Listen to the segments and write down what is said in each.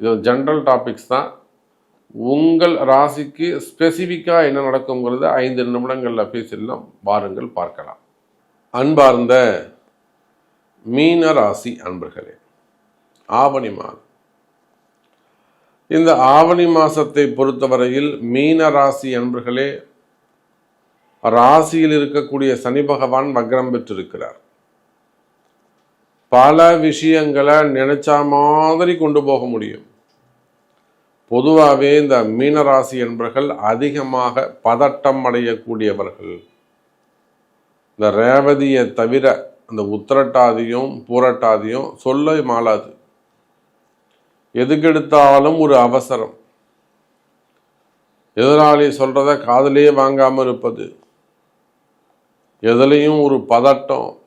இது general topics தான். உங்கள் ராசிக்கு ஸ்பெசிஃபிக்காக என்ன நடக்குங்கிறத ஐந்து நிமிடங்களில் பேசிடலாம். வாருங்கள் பார்க்கலாம். அன்பார்ந்த மீன ராசி அன்பர்களே ஆவணி மாதம். இந்த ஆவணி மாதத்தை பொறுத்தவரையில் மீன ராசி அன்பர்களே ராசியில் இருக்கக்கூடிய சனி பகவான் வக்ரம் பெற்றிருக்கிறார். பல விஷயங்களை நினைச்ச மாதிரி கொண்டு போக முடியும். பொதுவாகவே இந்த மீனராசி என்பவர்கள் அதிகமாக பதட்டம் அடையக்கூடியவர்கள். இந்த ரேவதியை தவிர அந்த உத்திரட்டாதியும் பூரட்டாதியும் சொல்ல மாளாது. எதுக்கெடுத்தாலும் ஒரு அவசரம். எதிராளி சொல்றத காதலே வாங்காம இருப்பது. எதுலையும் ஒரு பதட்டம்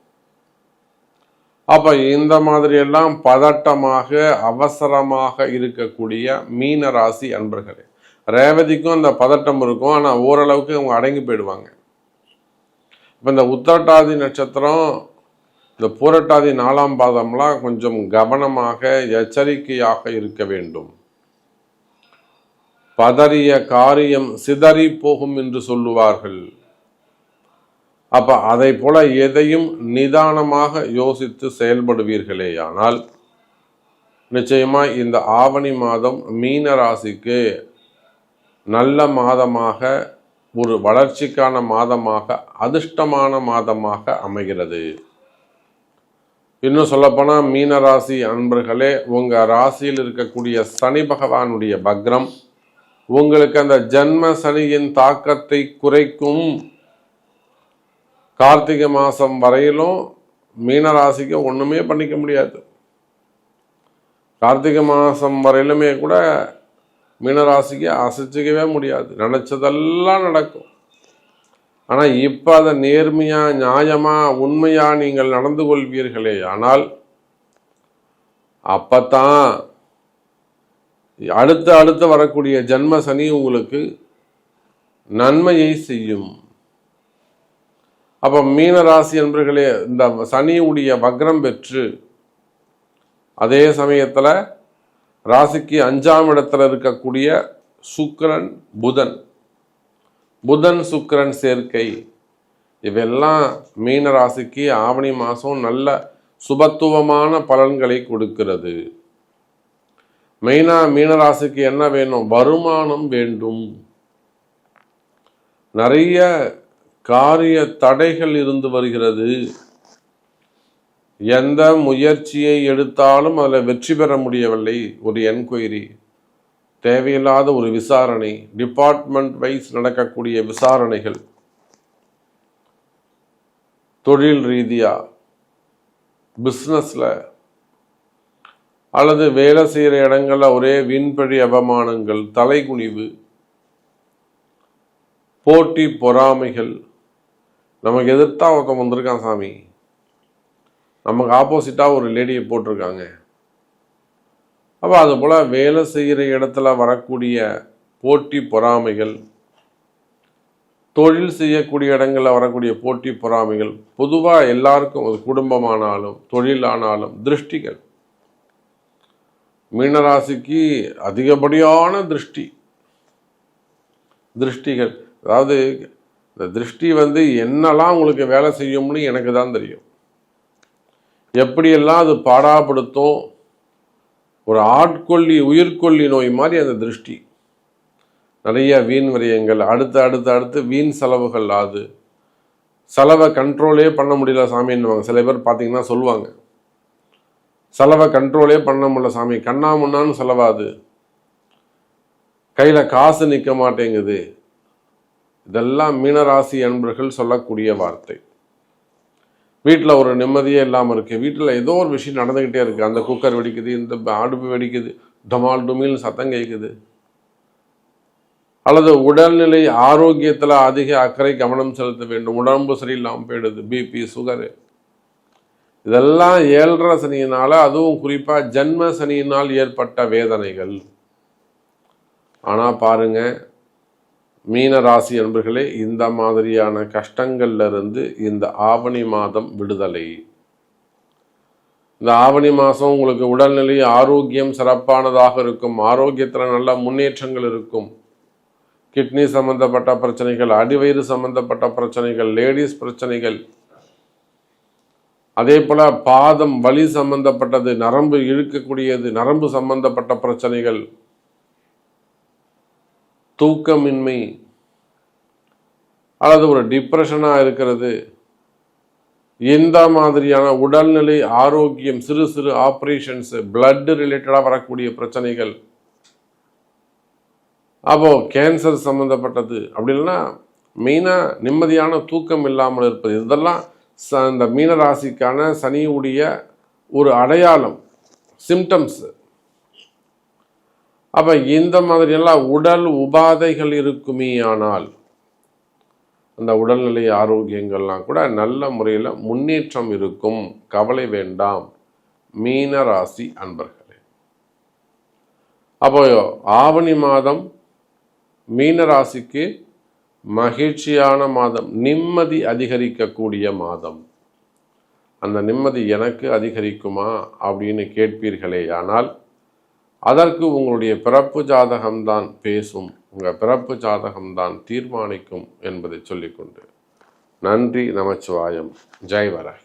அப்போ இந்த மாதிரி எல்லாம் பதட்டமாக அவசரமாக இருக்கக்கூடிய மீன ராசி அன்பர்களே. ரேவதிக்கும் அந்த பதட்டம் இருக்கும். ஆனால் ஓரளவுக்கு அவங்க அடங்கி போயிடுவாங்க. இப்போ இந்த உத்தரட்டாதி நட்சத்திரம் இந்த பூரட்டாதி நாலாம் பாதம்லாம் கொஞ்சம் கவனமாக எச்சரிக்கையாக இருக்க வேண்டும். பதறிய காரியம் சிதறி போகும் என்று சொல்லுவார்கள். அப்ப அதை போல எதையும் நிதானமாக யோசித்து செயல்படுவீர்களேயானால் நிச்சயமா இந்த ஆவணி மாதம் மீன ராசிக்கு நல்ல மாதமாக ஒரு வளர்ச்சிக்கான மாதமாக அதிர்ஷ்டமான மாதமாக அமைகிறது. இன்னும் சொல்லப்போனால் மீன ராசி அன்பர்களே உங்கள் ராசியில் இருக்கக்கூடிய சனி பகவானுடைய பக்ரம் உங்களுக்கு அந்த ஜன்ம சனியின் தாக்கத்தை குறைக்கும் கார்த்திகை மாதம் வரையிலும் மீன ராசிக்கு ஒன்றுமே பண்ணிக்க முடியாது. கார்த்திகை மாதம் வரையிலுமே கூட மீனராசிக்கு அசைச்சிக்கவே முடியாது. நினச்சதெல்லாம் நடக்கும். ஆனால் இப்போ அதை நேர்மையாக நியாயமாக உண்மையாக நீங்கள் நடந்து கொள்வீர்களே. ஆனால் அப்பத்தான் அடுத்து அடுத்து வரக்கூடிய ஜன்ம சனி உங்களுக்கு நன்மையை செய்யும். அப்போ மீனராசி என்பர்களே இந்த சனியுடைய வக்ரம் பெற்று அதே சமயத்தில் ராசிக்கு அஞ்சாம் இடத்துல இருக்கக்கூடிய சுக்கரன் புதன். புதன் சுக்கரன் சேர்க்கை. இவெல்லாம் மீன ராசிக்கு ஆவணி மாதம் நல்ல சுபத்துவமான பலன்களை கொடுக்கிறது. மெயினாக மீனராசிக்கு என்ன வேணும்? வருமானம் வேண்டும். நிறைய காரிய தடைகள் இருந்து வருகிறது. எந்த முயற்சியை எடுத்தாலும் அதில் வெற்றி பெற முடியவில்லை ஒரு என்கொயரி. தேவையில்லாத ஒரு விசாரணை டிபார்ட்மெண்ட் வைஸ் நடக்கக்கூடிய விசாரணைகள். தொழில் ரீதியாக பிஸ்னஸில் அல்லது வேலை செய்கிற இடங்களில் ஒரே விண்பழி அவமானங்கள் தலைகுனிவு போட்டி பொறாமைகள் நமக்கு எதிர்த்தா ஒருத்தன் வந்திருக்கான் சாமி. நமக்கு ஆப்போசிட்டாக ஒரு லேடியை போட்டிருக்காங்க. அப்போ அது போல் வேலை செய்கிற இடத்துல வரக்கூடிய போட்டி பொறாமைகள் தொழில் செய்யக்கூடிய இடங்களில் வரக்கூடிய போட்டி பொறாமைகள் பொதுவாக எல்லாருக்கும் ஒரு குடும்பமானாலும் தொழிலானாலும் திருஷ்டிகள். மீனராசிக்கு அதிகப்படியான திருஷ்டி. திருஷ்டிகள். அதாவது இந்த திருஷ்டி வந்து என்னெல்லாம் உங்களுக்கு வேலை செய்யும்னு எனக்கு தான் தெரியும். எப்படியெல்லாம் அது பாடாப்படுத்தும் ஒரு ஆட்கொல்லி உயிர்கொல்லி நோய் மாதிரி அந்த திருஷ்டி. நிறைய வீண் விரயங்கள் அடுத்து அடுத்து அடுத்து வீண் செலவுகள் ஆகுது செலவை கண்ட்ரோலே பண்ண முடியல சாமின்னுவாங்க. சில பேர் பார்த்தீங்கன்னா சொல்லுவாங்க. செலவை கண்ட்ரோலே பண்ண முடியல சாமி. கண்ணா முன்னான்னு செலவாது. கையில் காசு நிற்க மாட்டேங்குது. இதெல்லாம் மீனராசி அன்பர்கள் சொல்லக்கூடிய வார்த்தை. வீட்டில் ஒரு நிம்மதியே இல்லாமல் இருக்குது வீட்டில் ஏதோ ஒரு விஷயம் நடந்துக்கிட்டே இருக்குது அந்த குக்கர் வெடிக்குது இந்த அடுப்பு வெடிக்குது டமால் டுமில் சத்தம் கேட்குது அல்லது உடல்நிலை ஆரோக்கியத்தில் அதிக அக்கறை கவனம் செலுத்த வேண்டும். உடம்பு சரியில்லாமல் போயிடுது. பிபி சுகரு இதெல்லாம் ஏழரை சனியினால் அதுவும் குறிப்பாக ஜன்ம சனியினால் ஏற்பட்ட வேதனைகள். ஆனால் பாருங்கள் மீன ராசி அன்பர்களே இந்த மாதிரியான கஷ்டங்கள்ல இருந்து இந்த ஆவணி மாதம் விடுதலை. இந்த ஆவணி மாதம் உங்களுக்கு உடல்நிலை ஆரோக்கியம் சிறப்பானதாக இருக்கும். ஆரோக்கியத்தில் நல்ல முன்னேற்றங்கள் இருக்கும். கிட்னி சம்பந்தப்பட்ட பிரச்சனைகள் அடிவயிறு சம்பந்தப்பட்ட பிரச்சனைகள் லேடிஸ் பிரச்சனைகள். அதே போல பாதம் வலி சம்பந்தப்பட்டது நரம்பு இழுக்கக்கூடியது நரம்பு சம்பந்தப்பட்ட பிரச்சனைகள். தூக்கமின்மை அல்லது ஒரு டிப்ரெஷனாக இருக்கிறது. எந்த மாதிரியான உடல்நிலை ஆரோக்கியம் சிறு சிறு ஆப்ரேஷன்ஸு பிளட்டு ரிலேட்டடாக வரக்கூடிய பிரச்சனைகள். அப்போ கேன்சர் சம்மந்தப்பட்டது அப்படி இல்லைன்னா மெயினாக நிம்மதியான தூக்கம் இல்லாமல் இருப்பது. இதெல்லாம் ச இந்த மீனராசிக்கான சனியுடைய ஒரு அடையாளம் சிம்டம்ஸு அப்போ இந்த மாதிரியெல்லாம் உடல் உபாதைகள் இருக்குமே ஆனால் அந்த உடல்நிலை ஆரோக்கியங்கள்லாம் கூட நல்ல முறையில் முன்னேற்றம் இருக்கும். கவலை வேண்டாம். மீன ராசி அன்பர்களே. அப்போ ஆவணி மாதம் மீன ராசிக்கு மகிழ்ச்சியான மாதம் நிம்மதி அதிகரிக்கக்கூடிய மாதம். அந்த நிம்மதி எனக்கு அதிகரிக்குமா அப்படின்னு கேட்பீர்களே ஆனால் அதற்கு உங்களுடைய பிறப்பு ஜாதகம்தான் பேசும் உங்கள் பிறப்பு ஜாதகம்தான் தீர்மானிக்கும் என்பதை சொல்லிக்கொண்டு. நன்றி நமச்சிவாயம். ஜெய் வராய்